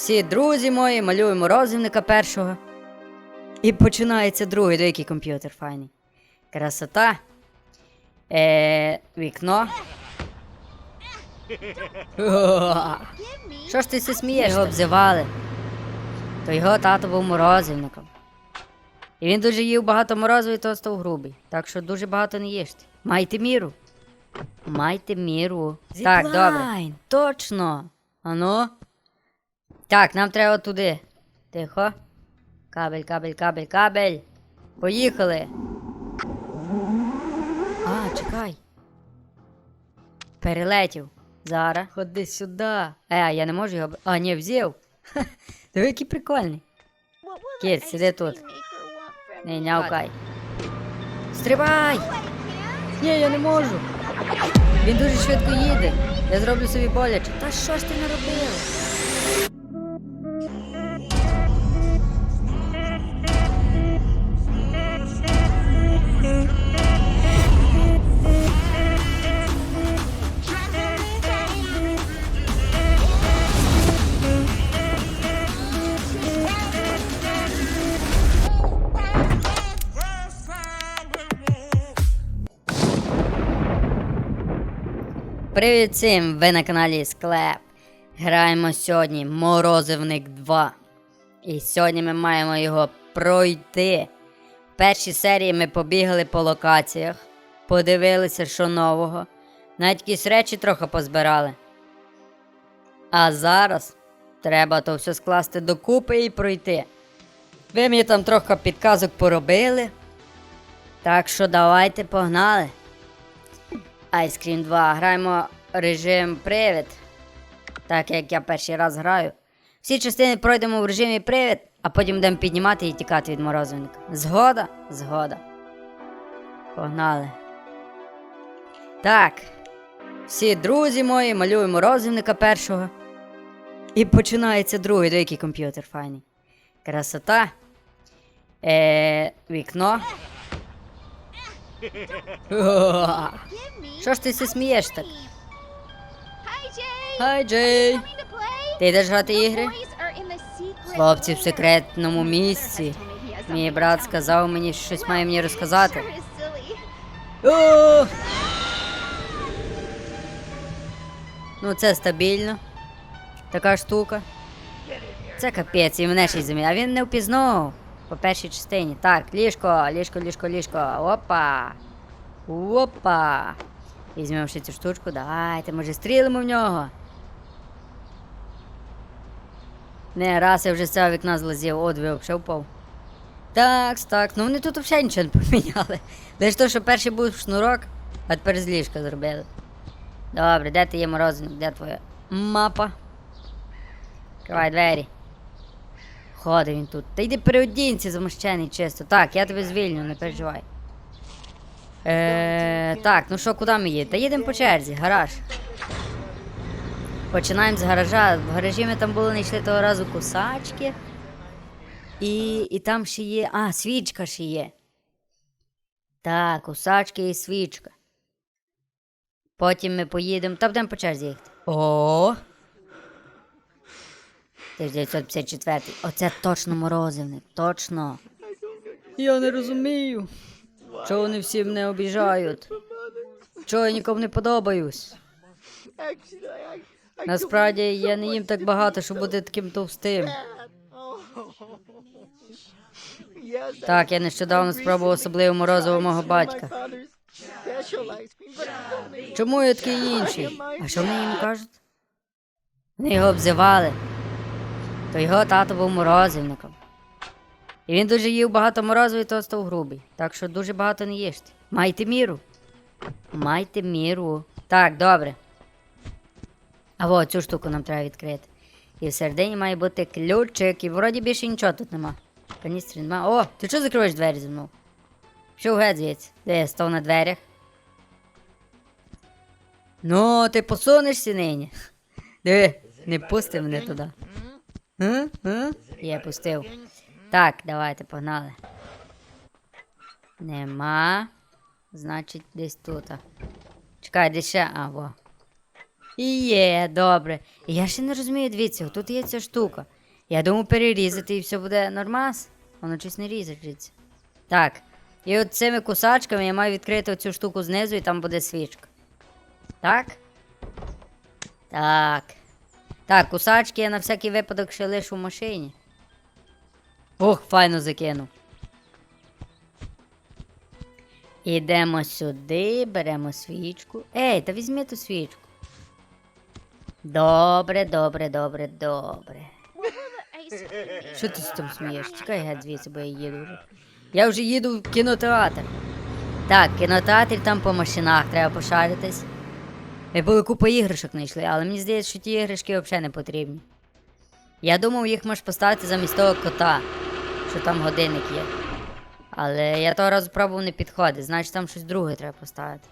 Всі друзі мої, малюємо розівника першого. І починається другий, до який комп'ютер файний. Красота. Е, вікно. О, Що ж ти се смієш? Його обзивали. То його тато був морозивником. І він дуже їв багато морозу і то став грубий. Так що дуже багато не їжте. Майте міру. Майте міру. Так, добре. Точно. Ану. Так, нам треба туди. Тихо. Кабель, кабель, кабель, кабель. Поїхали. А, чекай. Перелетів. Зараз. Ходи сюди. Е, я не можу його. А, ні, взяв. Диви, який прикольний. Кіт, сиди тут. Не нявкай. Стрибай! Ні, я не можу. Він дуже швидко їде. Я зроблю собі боляче. Та що ж ти наробила? Привіт всім! Ви на каналі Склеп. Граємо сьогодні Морозивник 2. І сьогодні ми маємо його пройти. В першій серії ми побігали по локаціях, подивилися, що нового. Навіть якісь речі трохи позбирали. А зараз треба то все скласти докупи і пройти. Ви мені там трохи підказок поробили. Так що давайте погнали. Ice Cream 2. Граємо режим привід. Так як я перший раз граю. Всі частини пройдемо в режимі привід, а потім будемо піднімати і тікати від морозивника. Згода? Згода. Погнали. Так. Всі друзі мої, малюємо морозивника першого. І починається другий, до який комп'ютер файний. Красота. Е, вікно. Що ж ти се смієш так? Хай, Джей! Ти йдеш грати ігри? Хлопці в секретному місці. Мій брат сказав мені, що щось має мені розказати. О! Ну, це стабільно. Така штука. Це капець, і мене ще й замі. А він не впізнав по першій частині. Так, ліжко, ліжко, ліжко, ліжко. Опа. Опа. Візьмемо ще цю штучку. Давайте, може, стрілимо в нього. Не, раз я вже з цього вікна злазів, от взагалі впав. Так, так, ну вони тут взагалі нічого не поміняли. Лише то, що перший був шнурок, а тепер з ліжка зробили. Добре, де ти є морозник? Де твоя мапа? Відкривай двері. Ходить він тут. Та йди переодінься, замощений чисто. Так, я тебе звільню, не переживай. Е, так, ну що, куди ми їдемо? Та їдемо по черзі, гараж. Починаємо з гаража. В гаражі ми там були, знайшли того разу кусачки. І, і там ще є. А, свічка ще є. Так, кусачки і свічка. Потім ми поїдемо. Та будемо по черзі їхати. О! 1954. Оце точно морозивник, точно. Я не розумію. Чого вони всі мене обіжають? Чого я нікому не подобаюсь? Насправді я не їм так багато, щоб бути таким товстим. Так, я нещодавно спробував особливо морозиво мого батька. Чому я такий інший? А що вони йому кажуть? Вони його обзивали. То його тато був морозивником. І він дуже їв багато морозу і то став грубий. Так що дуже багато не їжте. Майте міру. Майте міру. Так, добре. А от цю штуку нам треба відкрити. І в середині має бути ключик, і вроді більше нічого тут нема. Каністри нема. О, ти що закриваєш двері зі мною? Що геть звідси? Де я став на дверях? Ну, ти посунешся нині. Диви, не пусти мене туди. М? Я пустив. Так, давайте погнали. Нема. Значить, десь тут. Чекай, де ще. А, во. Є, добре. Я ще не розумію, дивіться, тут є ця штука. Я думаю перерізати і все буде нормас. Воно щось не різається. Так. І от цими кусачками я маю відкрити оцю штуку знизу і там буде свічка. Так? Так. Так, кусачки я на всякий випадок ще лишу в машині. Ох, файно закинув. Ідемо сюди, беремо свічку. Ей, та візьми ту свічку. Добре, добре, добре, добре. Що ти з там смієш? Чекай геть звідси, бо я їду вже. Я вже їду в кінотеатр. Так, кінотеатр там по машинах треба пошаритись. Ми були купу іграшок знайшли, але мені здається, що ті іграшки взагалі не потрібні. Я думав, їх можеш поставити замість того кота, що там годинник є. Але я того разу пробував не підходить, значить там щось друге треба поставити.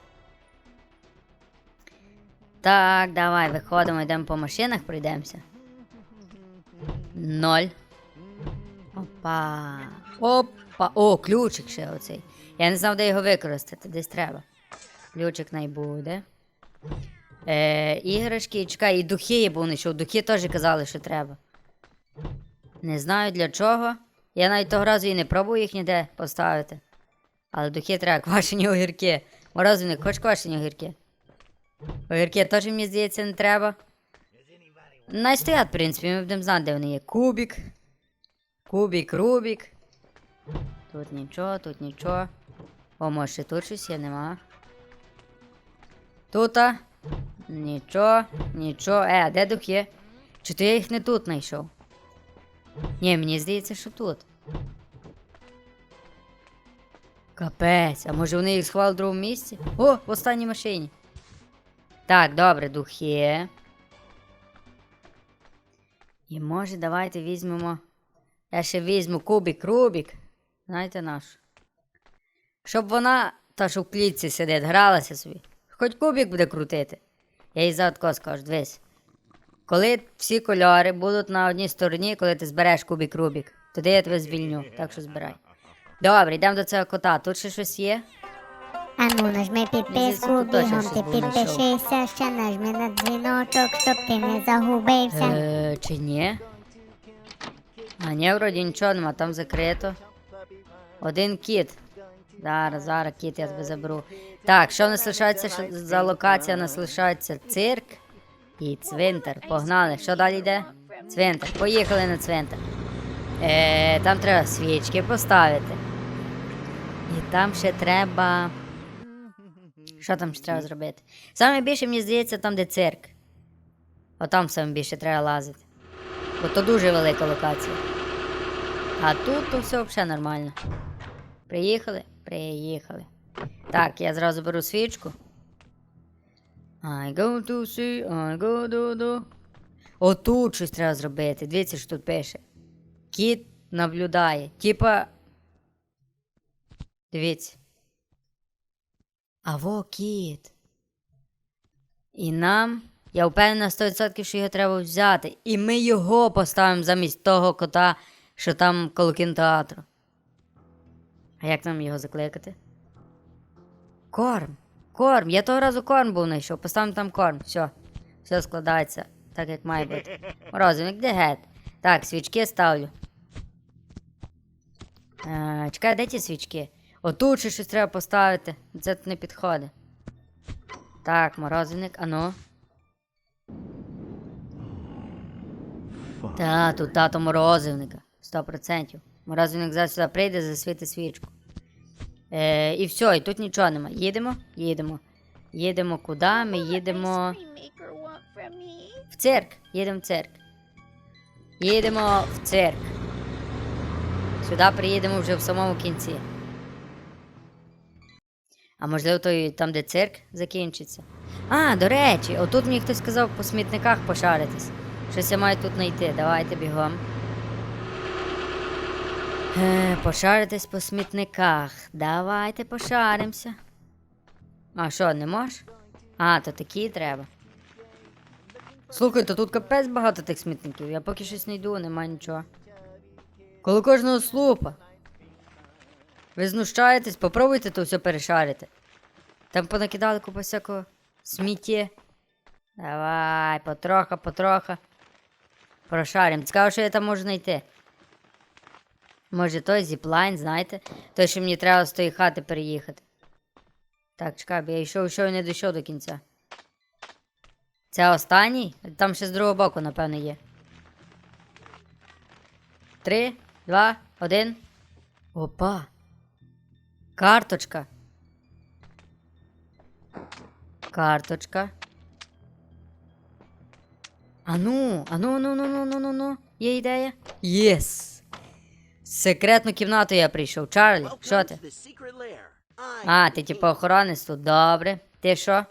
Так, давай, виходимо, йдемо по машинах, пройдемося. Ноль. Опа. Опа. О, ключик ще оцей. Я не знав, де його використати, десь треба. Ключик най буде. Е, іграшки, чекай, і духи я був знайшов. Духи теж казали, що треба. Не знаю для чого. Я навіть того разу і не пробував їх ніде поставити. Але духи треба квашені огірки. Морозивник, хоч квашені огірки. Огірки теж мені здається не треба. Най в принципі, ми будемо знати, де вони є. Кубік. Кубік, Рубік. Тут нічого, тут нічого. О, може ще тут щось є, нема. Тута. Нічого, нічого. Е, а де духи? Чи то я їх не тут знайшов? Ні, мені здається, що тут. Капець, а може вони їх сховали в другому місці? О, в останній машині. Так, добре, духи. І може давайте візьмемо. Я ще візьму кубик Рубік. Знаєте наш. Щоб вона, та що в клітці сидить, гралася собі. Хоч кубик буде крутити. Я їй задко скажу, дивись. Коли всі кольори будуть на одній стороні, коли ти збереш кубик Рубік, тоді я тебе звільню, так що збирай. Добре, йдемо до цього кота. Тут ще щось є? Ану, нажми підписку, бігом ти було, підпишися, ще нажми на дзвіночок, щоб ти не загубився. Е, чи ні? А ні, вроді нічого нема, там закрито. Один кіт. Зараз, зараз кіт я тебе заберу. Так, що в нас лишається за локація? У нас лишається цирк і цвинтар. Погнали. Що далі йде? Цвинтар. Поїхали на цвинтар. Е, там треба свічки поставити. І там ще треба. Що там ще треба зробити? Саме більше, мені здається, там, де цирк. Отам саме більше треба лазити. Бо то дуже велика локація. А тут то все взагалі нормально. Приїхали? Приїхали. Так, я зразу беру свічку. I go to see, I go do do. Отут щось треба зробити. Дивіться, що тут пише. Кіт наблюдає. Типа. Дивіться. А во кіт. І нам. Я впевнена 100%, що його треба взяти. І ми його поставимо замість того кота, що там коло кінотеатру. А як нам його закликати? Корм. Корм. Я того разу корм був знайшов. Поставимо там корм. Все. Все складається так, як має бути. Морозивник, де гет? Так, свічки ставлю. Е, чекай, де ті свічки? Отут ще щось треба поставити. Це тут не підходить. Так, морозивник, ану. Та, тут тато морозивника. 100%. Морозивник зараз сюди прийде, засвітить свічку. Е, і все, і тут нічого нема. Їдемо? Їдемо. Їдемо куди? Ми їдемо в цирк. Їдемо в цирк. Їдемо в цирк. Сюди приїдемо вже в самому кінці. А можливо, то і там, де цирк закінчиться. А, до речі, отут мені хтось сказав по смітниках пошаритись. Щось я маю тут знайти. Давайте бігом. Е, пошаритись по смітниках. Давайте пошаримося. А що, не можеш? А, то такі треба. Слухай, то тут капець багато тих смітників. Я поки щось не йду, нема нічого. Коло кожного слупа. Ви знущаєтесь, попробуйте то все перешарити. Там понакидали купу всякого сміття. Давай, потроха, потроха. Прошарим. Цікаво, що я там можу знайти. Може той зіплайн, знаєте? Той, що мені треба з тої хати переїхати. Так, чекай, бо я йшов, йшов і не дійшов до кінця. Це останній? Там ще з другого боку, напевно, є. Три, два, один. Опа. Карточка. Карточка. Ану, ану, ану, ну, ну, ну, ну, ну. Є ідея? Єс! секретну кімнату я прийшов. Чарлі, що ти? А, ти типу охоронець тут, добре. Ти що?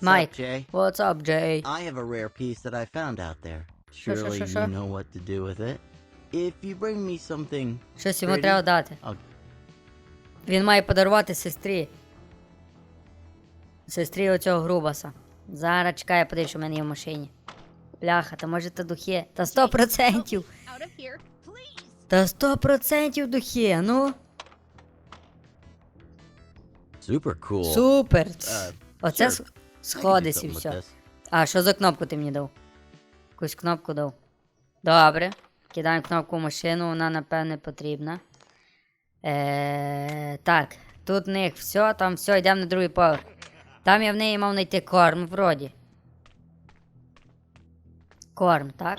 Майк, up, what's up, Jay? I have a rare piece that I found out there. Surely sure, sure, sure. you know what to do with it. If you bring me something Щось йому треба дати. Він має подарувати сестрі. Сестрі оцього грубаса. Зараз чекай, я подивлюсь, що мене є в машині. Бляха, та може то духи. Та 100%! Та сто процентів духи, ну. super cool. Супер. Uh, Оце sure. сходиться і все. А, що за кнопку ти мені дав? Якусь кнопку дав. Добре. Кидаємо кнопку в машину, вона, напевне, потрібна. Е, так, тут в них все, там все, йдемо на другий поверх. Там я в неї мав знайти корм, вроді. Корм, так?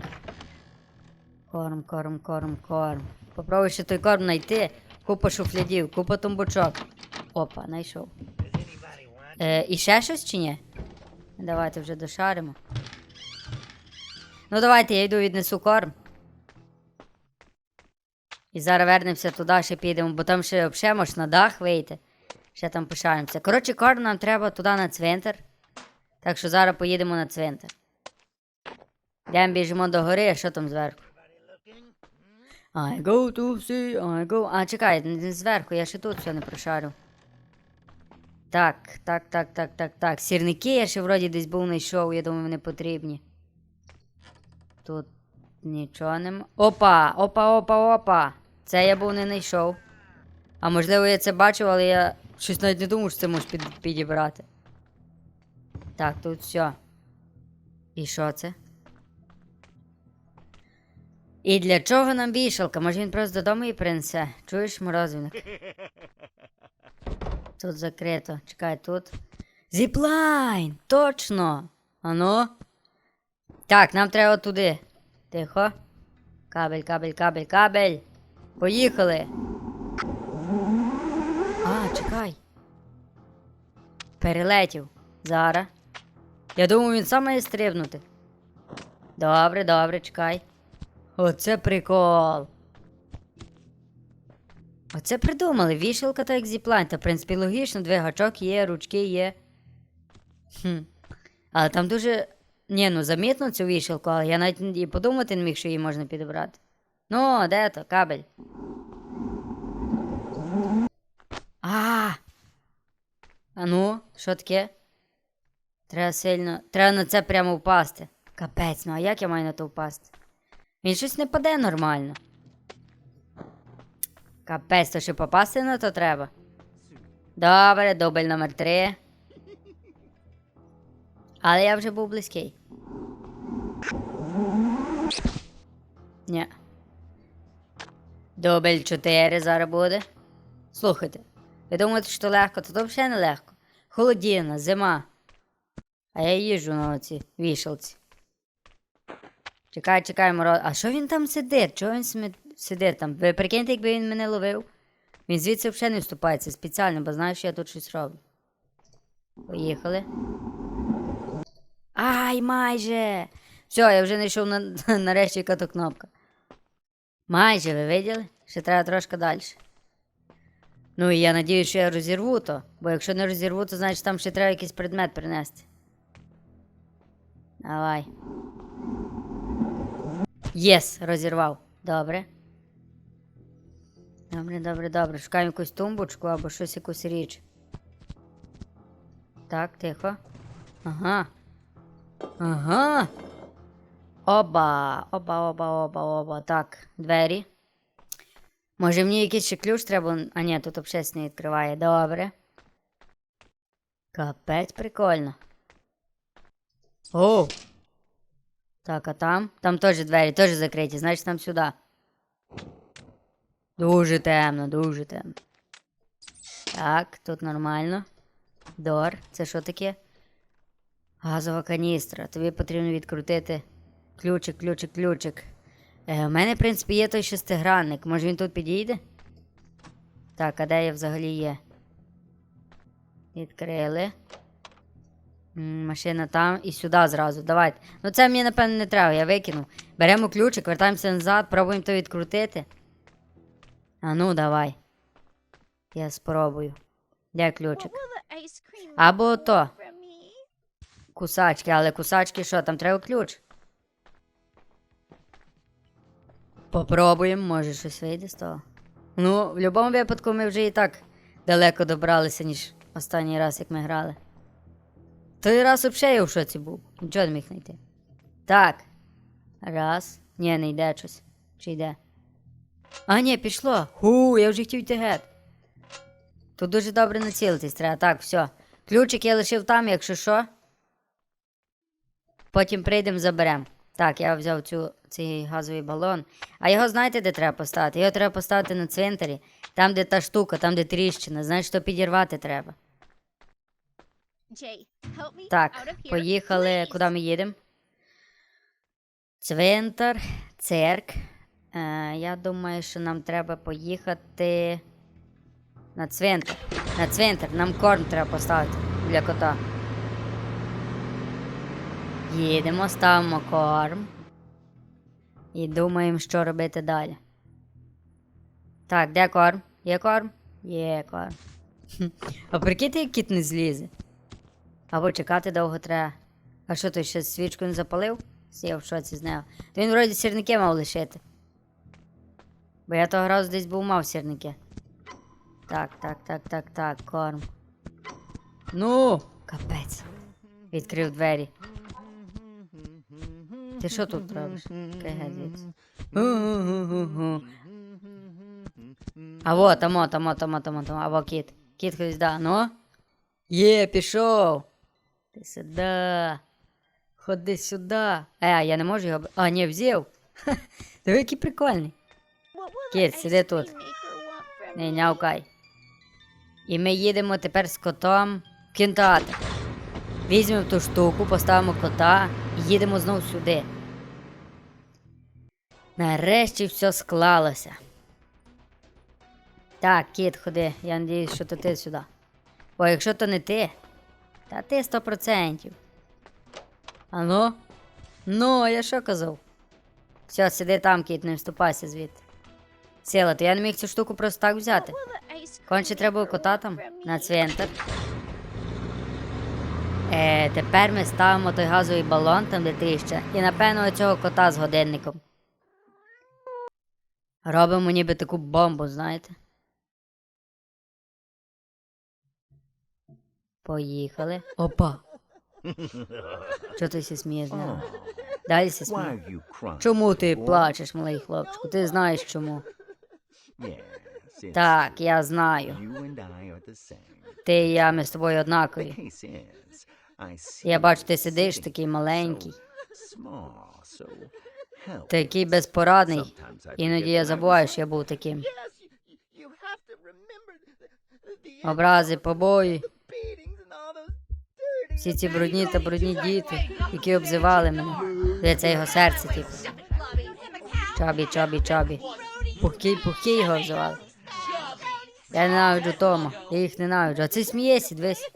Корм, корм, корм, корм. Попробуй ще той корм знайти. Купа шуфлядів, купа тумбочок. Опа, знайшов. Е, і ще щось чи ні? Давайте вже дошаримо. Ну давайте, я йду віднесу корм. І зараз вернемося туди, ще підемо, бо там ще взагалі можеш на дах вийти. Ще там пошаримося. Коротше, корм нам треба туди на цвинтар. Так що зараз поїдемо на цвинтар. Йдемо біжимо до гори, а що там зверху? I go to see, I go. А, чекай, зверху, я ще тут все не прошарив. Так, так, так, так, так, так. Сірники я ще вроді десь був знайшов, я думаю, вони потрібні. Тут нічого нема. Опа! Опа, опа, опа! Це я був не знайшов. А можливо, я це бачив, але я щось навіть не думав, що це можеш під, підібрати. Так, тут все. І що це? І для чого нам вішалка? Може він просто додому її принесе? Чуєш, морозивник? Тут закрито. Чекай, тут. Зіплайн! Точно! Ану. Так, нам треба туди. Тихо. Кабель, кабель, кабель, кабель. Поїхали. А, чекай. Перелетів. Зараз. Я думаю, він сам має стрибнути. Добре, добре, чекай. Оце прикол. Оце придумали. Вішалка та як зіплайн. Та, в принципі, логічно, двигачок є, ручки є. Хм. Але там дуже. Ні, ну замітно цю вішалку, але я навіть і подумати не міг, що її можна підібрати. Ну, де то, кабель? А. А ну, що таке? Треба сильно. Треба на це прямо впасти. Капець, ну а як я маю на то впасти? Він щось не паде нормально. Капець, то ще попасти на то треба. Добре, дубль номер три. Але я вже був близький. Ні. Дубль 4 зараз буде. Слухайте, ви думаєте, що легко, то то взагалі не легко. Холодіна, зима. А я їжджу на оці вішалці. Чекай, чекай, мороз. А що він там сидить? Чого він сидить там? Ви прикиньте, якби він мене ловив. Він звідси взагалі не вступається спеціально, бо знає, що я тут щось роблю. Поїхали. Ай, майже! Все, я вже знайшов на, нарешті яка то кнопка. Майже, ви виділи? Ще треба трошки далі. Ну і я надію, що я розірву то, бо якщо не розірву, то значить там ще треба якийсь предмет принести. Давай. Єс, розірвав. Добре. Добре, добре, добре. Шукаємо якусь тумбочку або щось якусь річ. Так, тихо. Ага. Ага. Оба. Оба, оба, оба, оба. Так, двері. Може мені якийсь ще ключ треба. А ні, тут общественний не відкриває. Добре. Капець прикольно. О! Так, а там? Там теж двері, теж закриті, значить там сюди. Дуже темно, дуже темно. Так, тут нормально. Дор, це що таке? Газова каністра. Тобі потрібно відкрутити ключик, ключик, ключик. Е, у мене, в принципі, є той шестигранник. Може він тут підійде? Так, а де я взагалі є? Відкрили. Машина там і сюди зразу. Давайте. Ну це мені, напевно, не треба, я викинув. Беремо ключик, вертаємося назад, пробуємо то відкрутити. А ну, давай. Я спробую. Де ключик? Або то. Кусачки, але кусачки що, там треба ключ? Попробуємо, може щось вийде з того. Ну, в будь-якому випадку ми вже і так далеко добралися, ніж останній раз, як ми грали. Той раз взагалі я в шоці був. Нічого не міг знайти. Так. Раз. Ні, не йде щось. Чи йде? А, ні, пішло. Ху, я вже хотів йти геть. Тут дуже добре націлитись треба. Так, все. Ключик я лишив там, якщо що. Потім прийдемо, заберемо. Так, я взяв цю, цей газовий балон. А його знаєте, де треба поставити? Його треба поставити на цвинтарі, там, де та штука, там, де тріщина. Знаєш, то підірвати треба. Так, поїхали. Куди ми їдемо? Цвинтар, цирк. Е, я думаю, що нам треба поїхати на цвинтар. На цвинтар. Нам корм треба поставити для кота. Їдемо, ставимо корм. І думаємо, що робити далі. Так, де корм? Є корм? Є корм. А прикиньте, як кіт не злізе. Або чекати довго треба. А що той ще свічку не запалив? Я в шоці з нього. То він вроді сірники мав лишити. Бо я того разу десь був мав сірники. Так, так, так, так, так, корм. Ну, капець. Відкрив двері. Ти що тут робиш? А вот, тамо, тамо, тамо, тамо, тамо. А во кіт. Кіт хтось да. Ну? Є, пішов. Ти сюди. Ходи сюди. Е, я не можу його. А, ні, взяв. Диви, який прикольний. Кіт, сиди тут. Не нявкай. І ми їдемо тепер з котом в кінотеатр. Візьмемо ту штуку, поставимо кота і їдемо знову сюди. Нарешті все склалося. Так, кіт, ходи. Я надіюсь, що то ти сюди. Бо якщо то не ти, та ти сто процентів. А ну? Ну, а я що казав? Все, сиди там, кіт, не вступайся звідти. Сіла, то я не міг цю штуку просто так взяти. Конче треба кота там на цвинтар. Е, тепер ми ставимо той газовий балон там, де тріща, і напевно цього кота з годинником. Робимо ніби таку бомбу, знаєте. Поїхали. Опа. Чого ти сі смієш з нього? Далі сі Why сміє. are you crying? Чому ти плачеш, малий хлопчику? Ти знаєш чому. Так, я знаю. Ти і я, ми з тобою однакові. Я бачу, ти сидиш такий маленький, такий безпорадний. Іноді я забуваю, що я був таким. Yes, you, всі ці брудні та брудні діти, які обзивали мене. Де це його серце, типу. Чобі, чобі, чобі. Пухкий, пухкий його обзивали. Я ненавиджу Тома, я їх ненавиджу. А ти смієшся, дивись.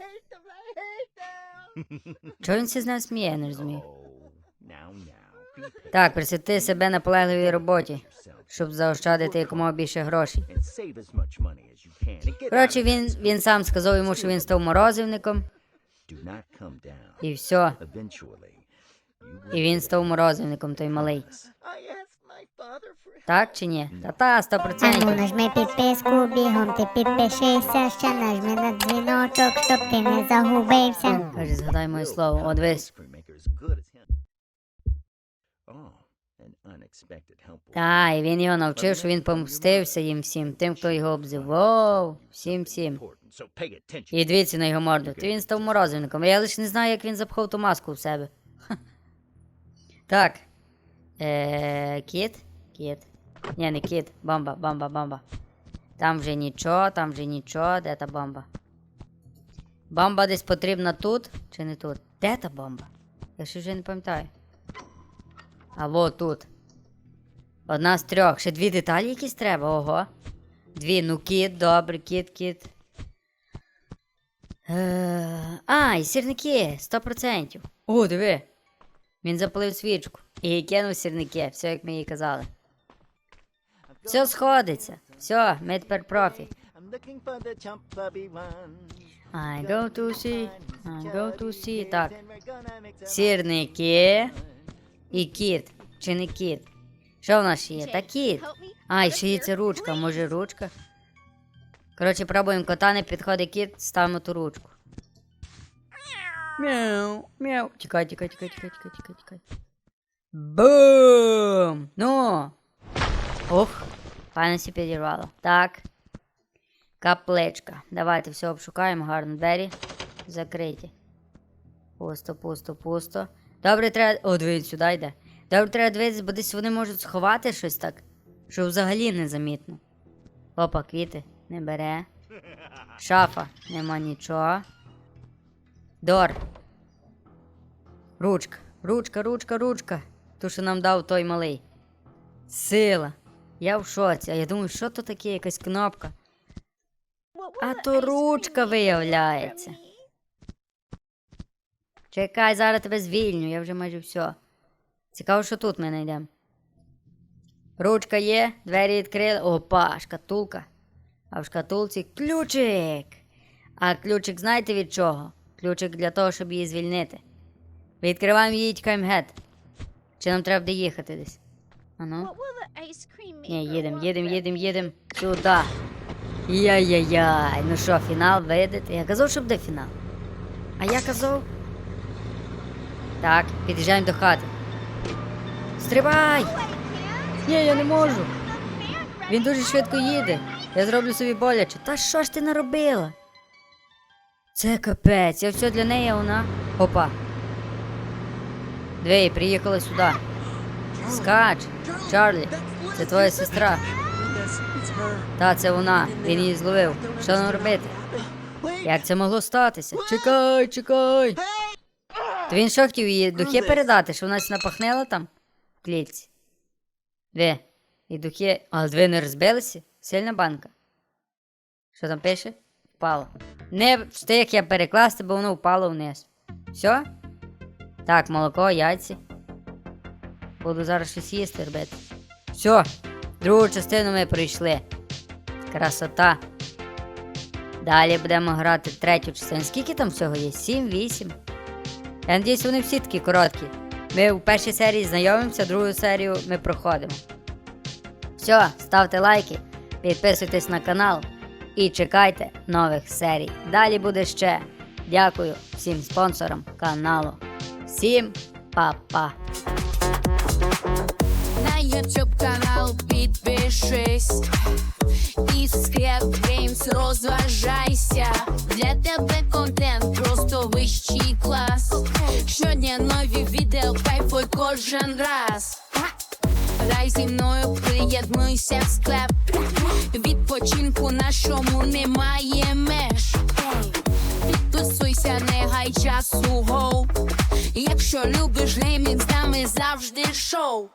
Чого він все з ним сміє, я не розумію. Так, присвяти себе наполегливій роботі, щоб заощадити якомога більше грошей. Коротше, він, він сам сказав йому, що він став морозивником, і все. Eventually, you will І він став морозивником, той малий. I asked my father for Так чи ні? Та та, сто процентів. Ану, нажми підписку, бігом ти підпишися, ще нажми на дзвіночок, щоб ти не загубився. Каже, згадай моє слово. О, Та, і він його навчив, що він помстився їм всім, тим, хто його обзивав, всім всім. І дивіться на його морду. Ти він став морозивником. Я лише не знаю, як він запхав ту маску в себе. Так. Е, кіт? Кіт. Ні, не кіт. Бомба, бомба, бомба. Там вже нічого, там вже нічого. Де та бомба? Бомба десь потрібна тут чи не тут? Де та бомба? Я ще вже не пам'ятаю. А во тут. Одна з трьох. Ще дві деталі якісь треба, ого. Дві, ну кіт, добре, кіт, кіт. Е, а, і сірники, 100%. О, диви. Він запалив свічку і кинув сірники, все як ми їй казали. Все сходиться. Все, ми тепер профі. I go to see, I go to see. Так, сірники і кіт. Чи не кіт? Що в нас ще є? Та кіт. А, і ще є ця ручка, може ручка? Коротше, пробуємо кота, не підходить кіт, ставимо ту ручку. Мяу, мяу. Тікай, тікай, тікай, тікай, тікай, тікай, тікай. Бум! Ну! Ух, пані підірвало. Так. Капличка. Давайте все обшукаємо, гарно двері. Закриті. Пусто, пусто, пусто. Добре, треба. О, дивіться, сюди йде. Добре, треба дивитися, бо десь вони можуть сховати щось так, що взагалі незамітно. Опа, квіти не бере. Шафа, нема нічого. Дор. Ручка, ручка, ручка, ручка. Ту, що нам дав той малий. Сила. Я в шоці. А я думаю, що то таке, якась кнопка. А то ручка виявляється. Чекай, зараз тебе звільню, я вже майже все. Цікаво, що тут ми знайдемо. Ручка є, двері відкрили. Опа, шкатулка. А в шкатулці ключик. А ключик знаєте від чого? Ключик для того, щоб її звільнити. Відкриваємо її тікаємо геть. Чи нам треба буде їхати десь? Ану. Ні, maker їдем, want їдем, їдем, їдем. Сюди. Яй-яй-яй. Ну що, фінал видите? Я казав, що буде фінал. А я казав. Так, під'їжджаємо до хати. Стрибай! Ні, я не можу. Він дуже швидко їде. Я зроблю собі боляче. Та що ж ти наробила? Це капець, я все для неї, вона. Опа. Дві, приїхали сюди. Скач, Чарлі, це твоя сестра. Та, це вона. Він її зловив. Що нам робити? Як це могло статися? Чекай, чекай. То він що хотів її духи передати, що вона напахнела там клітці? Дві. І духи. Але дві не розбилися? Сильна банка. Що там пише? Впало. Не встиг я перекласти, бо воно впало вниз. Все? Так, молоко, яйці. Буду зараз щось їсти робити. Все, другу частину ми пройшли. Красота. Далі будемо грати третю частину. Скільки там всього є? 7, 8. Я надіюсь, вони всі такі короткі. Ми в першій серії знайомимося, другу серію ми проходимо. Все, ставте лайки, підписуйтесь на канал і чекайте нових серій. Далі буде ще. Дякую всім спонсорам каналу. Всім па-па! На YouTube канал підпишись Скреп Геймс розважайся. Для тебе контент просто вищий клас. Щодня нові відео кайфуй кожен раз. Грай зі мною, приєднуйся в склеп. Відпочинку нашому немає меж. Підписуйся, не гай часу гоу. Якщо любиш геймінг, з нами завжди шоу.